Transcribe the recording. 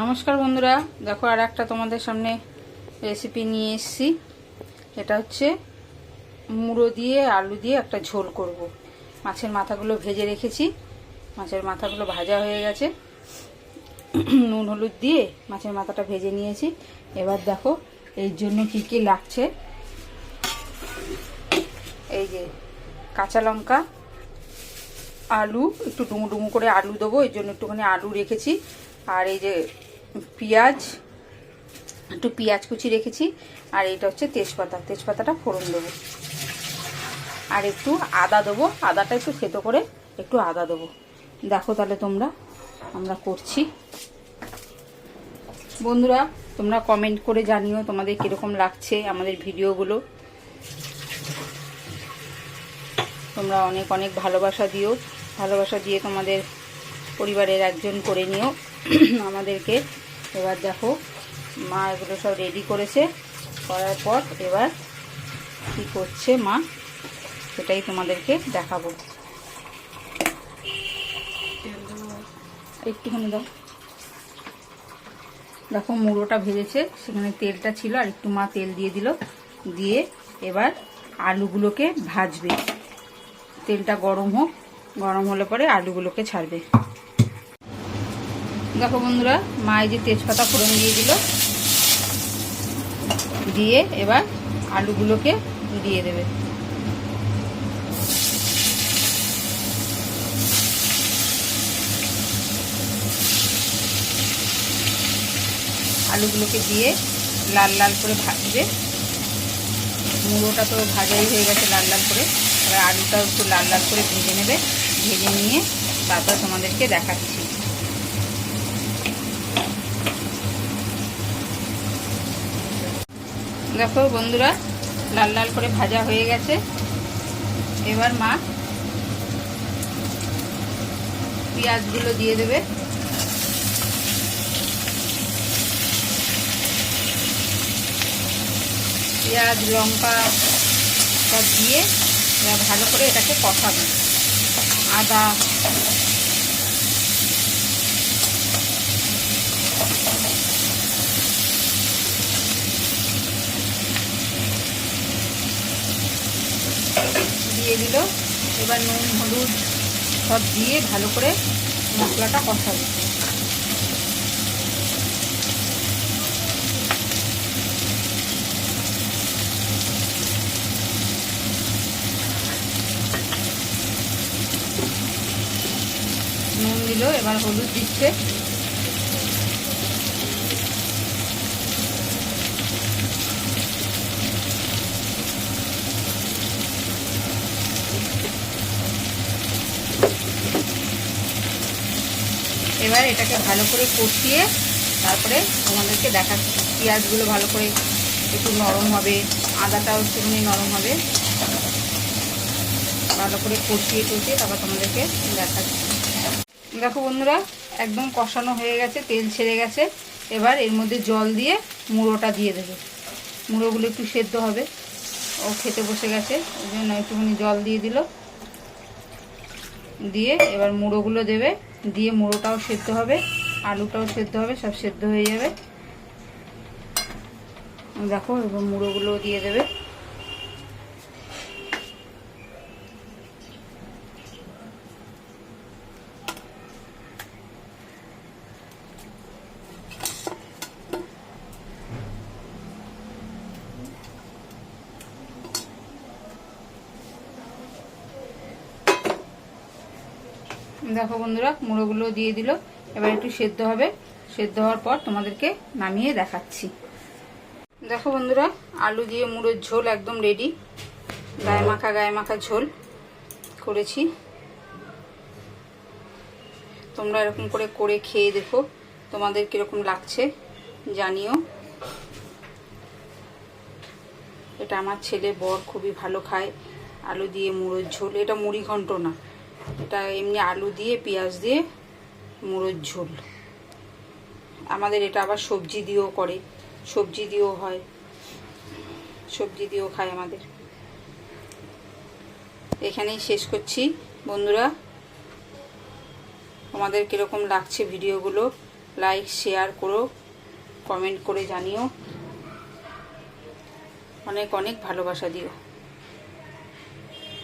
নমস্কার বন্ধুরা। দেখো আর একটা তোমাদের সামনে রেসিপি নিয়ে এসেছি। এটা হচ্ছে মুড়ো দিয়ে, আলু দিয়ে একটা ঝোল করব। মাছের মাথাগুলো ভেজে রেখেছি। মাছের মাথাগুলো ভাজা হয়ে গেছে। নুন, হলুদ দিয়ে মাছের মাথাটা ভেজে নিয়েছি। এবার দেখো এর জন্য কি কি লাগছে। এই যে কাঁচা লঙ্কা, আলু, একটু ডুমু ডুমু করে আলু দেবো। এর জন্য একটুখানি আলু রেখেছি। আর এই যে পেঁয়াজ, একটু পেঁয়াজ কুচি রেখেছি, আর এটা হচ্ছে তেজপাতা। তেজপাতাটা ফোড়ন দেবো। আর একটু আদা দেবো। আদাটা একটু থেতো করে একটু আদা দেবো। দেখো তাহলে তোমরা, আমরা করছি। বন্ধুরা, তোমরা কমেন্ট করে জানিও তোমাদের কীরকম লাগছে আমাদের ভিডিওগুলো। তোমরা অনেক অনেক ভালোবাসা দিও। ভালোবাসা দিয়ে তোমাদের পরিবারের একজন করে নিও। আমাদেরকে। এবার দেখো, মা এগুলো সব রেডি করেছে। করার পর এবার কি করছে মা, সেটাই তোমাদেরকে দেখাবো। একটুখানি দাও। দেখো মুড়োটা ভেজেছে, সেখানে তেলটা ছিল, আর একটু মা তেল দিয়ে দিল। দিয়ে এবার আলুগুলোকে ভাজবে। তেলটা গরম হোক, গরম হলে পরে আলুগুলোকে ছাড়বে। দেখো বন্ধুরা, মা এই যে তেজপাতা ফোড়ন দিয়ে দিল। দিয়ে এবার আলুগুলোকে দিয়ে দেবে। আলুগুলোকে দিয়ে লাল লাল করে ভাজবে। মুড়োটা তো ভাজাই হয়ে গেছে লাল লাল করে। এবার আলুটাও একটু লাল লাল করে ভেজে নেবে। ভেজে নিয়ে তারপর তোমাদেরকে দেখাচ্ছি। দেখো বন্ধুরা, লাল লাল করে ভাজা হয়ে গেছে। এবার মা পেঁয়াজগুলো দিয়ে দেবে। পেঁয়াজ, লঙ্কা সব দিয়ে ভালো করে এটাকে কষাবে। আদা দিয়ে দিল। এবার নুন, হলুদ সব দিয়ে ভালো করে মশলাটা কষাবে। নুন দিল, এবার হলুদ দিচ্ছে। এবার এটাকে ভালো করে কষিয়ে তারপরে তোমাদেরকে দেখা পেঁয়াজগুলো ভালো করে একটু নরম হবে, আদাটাও একটুখানি নরম হবে। ভালো করে কষিয়ে টষিয়ে তারপর তোমাদেরকে দেখাচ্ছি। দেখো বন্ধুরা, একদম কষানো হয়ে গেছে, তেল ছেড়ে গেছে। এবার এর মধ্যে জল দিয়ে মুড়োটা দিয়ে দেবে। মুড়োগুলো একটু সেদ্ধ হবে। ও খেতে বসে গেছে, ওই জন্য একটুখানি জল দিয়ে দিল। দিয়ে এবার মুড়োগুলো দেবে। দিয়ে মোড়োটাও সেদ্ধ হবে, আলুটাও সেদ্ধ হবে, সব সেদ্ধ হয়ে যাবে। দেখো এবার মুড়োগুলো দিয়ে দেবে। দেখো বন্ধুরা, মুড়োগুলো দিয়ে দিল। এবার একটু সেদ্ধ হবে। সেদ্ধ হওয়ার পর তোমাদেরকে নামিয়ে দেখাচ্ছি। দেখো বন্ধুরা, আলু দিয়ে মুড়োর ঝোল একদম রেডি গায়ে মাখা গায়ে মাখা ঝোল করেছি। তোমরা এরকম করে করে খেয়ে দেখো, তোমাদের কীরকম লাগছে জানিও। এটা আমার ছেলে বর খুবই ভালো খায়, আলু দিয়ে মুড়োর ঝোল। এটা মুড়ি ঘন্ট না। এটা এমনি আলু দিয়ে, পেঁয়াজ দিয়ে, মুড়োর ঝোল। আমাদের এটা আবার সবজি দিয়েও করে। সবজি দিয়েও হয়। সবজি দিয়েও খায় আমাদের। এখানেই শেষ করছি। বন্ধুরা, তোমাদের কীরকম লাগছে ভিডিওগুলো? লাইক, শেয়ার করো, কমেন্ট করে জানিও। অনেক অনেক ভালোবাসা দিও।